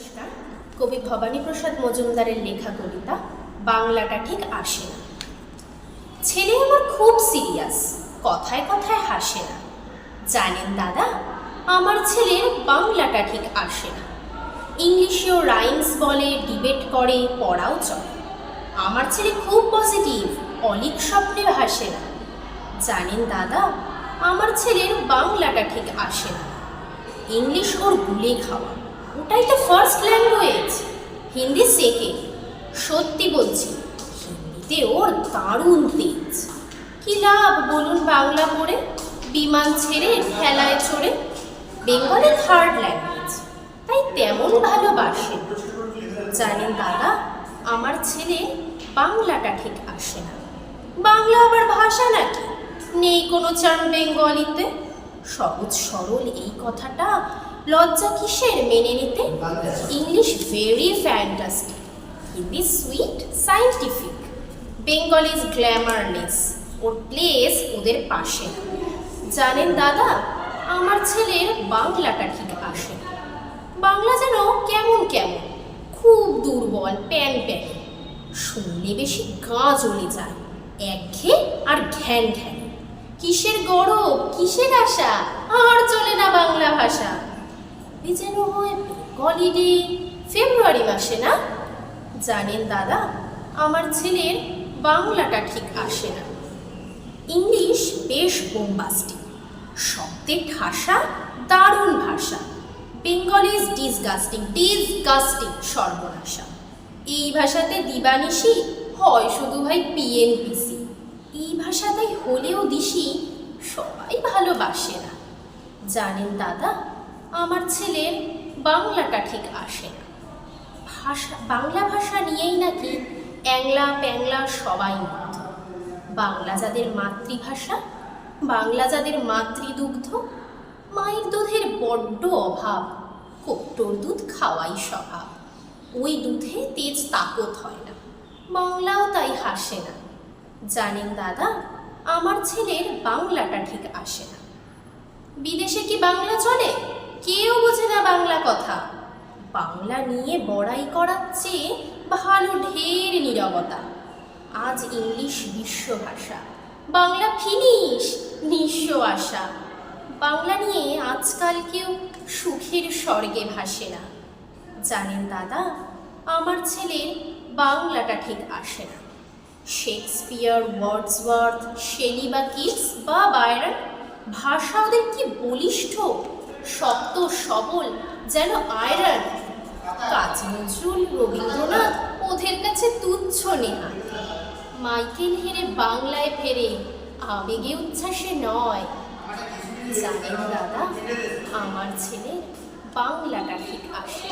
নমস্কার কবি ভবানীপ্রসাদ মজুমদারের লেখা কবিতা, বাংলাটা ঠিক আসে না। ছেলে আমার খুব সিরিয়াস কথায় কথায় হাসে না। জানেন দাদা, আমার ছেলের বাংলাটা ঠিক আসে না। ইংলিশেও রাইমস বলে ডিবেট করে, পড়াও চলে। আমার ছেলে খুব পজিটিভ অলিক স্বপ্নে হাসে না। জানেন দাদা, আমার ছেলের বাংলাটা ঠিক আসে না। ইংলিশ ওর গুলে খাওয়া। ওটাই তো ফার্স্ট ল্যাঙ্গুয়েজ হিন্দি সেকেন্ড সত্যি বলছি। হিন্দিতে ওর দারুণ তেজ কি লাভ বলুন বাংলা পড়ে, বিমান ছেড়ে ঠেলায় চড়ে। বেঙ্গলি থার্ড ল্যাঙ্গুয়েজ তাই তেমন ভালোবাসে। জানেন দাদা আমার ছেলে বাংলাটা ঠিক আসে না। বাংলা আবার ভাষা নাকি? নেই কোনো চার্ম বেঙ্গলিতে। সহজ সরল এই কথাটা লজ্জা কিসের মেনে নিতে? English very fantastic Hindi sweet scientific Bengal is glamourless or place ওদের পাশে। জানেন দাদা, আমার ছেলের বাংলাটা ঠিক আসে। বাংলা যেন কেমন কেমন, খুব দুর্বল, প্যান প্যান। শুনলে বেশি গা জ্বলে যায় একঘে আর ঘ্যান ঘ্যান। কিসের গরব? কিসের আশা? আর চলে না বাংলা ভাষা। যেন হয় হলিডে ফেব্রুয়ারি মাসে না? জানেন দাদা, আমার ছেলের বাংলাটা ঠিক আসে না। ইংলিশ বেশ বোম্বাস্টিক শব্দের ঠাসা, দারুণ ভাষা। বেঙ্গল ইজ ডিসগাস্টিং ডিসগাস্টিং সর্বনাশা। এই ভাষাতে দিবানিশি হয় শুধু ভাই পিএনপিসি এই ভাষাতেই হলেও দিশি সবাই ভালোবাসে না। জানেন দাদা, আমার ছেলের বাংলাটা ঠিক আসে না। ভাষা, বাংলা ভাষা নিয়েই নাকি অ্যাংলা প্যাংলা সবাই মুগ্ধ বাংলা যাদের মাতৃভাষা, বাংলা যাদের মাতৃদুগ্ধ, মায়ের দুধের বড্ড অভাব, কোট্টোর দুধ খাওয়াই স্বভাব। ওই দুধে তেজ তাকত হয় না। বাংলাও তাই হাসে না। জানেন দাদা, আমার ছেলের বাংলাটা ঠিক আসে না। বিদেশে কি বাংলা চলে? কেউ বোঝে না বাংলা কথা। বাংলা নিয়ে বড়াই করার চেয়ে ভালো ঢের নীরবতা। আজ ইংলিশ বিশ্বভাষা, বাংলা ফিনিশ নিঃস্ব আশা। বাংলা নিয়ে আজকাল কেউ সুখের স্বর্গে ভাসে না। জানেন দাদা, আমার ছেলের বাংলাটা ঠিক আসে না। শেক্সপিয়ার ওয়ার্ডসওয়ার্থ শেলি বা কিটস বা বায়রন ভাষা ওদের কি বলিষ্ঠ? শক্ত, সবল, যেন আয়রন কাজী নজরুল রবীন্দ্রনাথ, ওদের কাছে তুচ্ছ নেহা। মাইকেল হেরে বাংলায় ফেরে, আবেগে উচ্ছ্বাসে নয়। জানেন দাদা, আমার ছেলে বাংলাটা ঠিক আসে।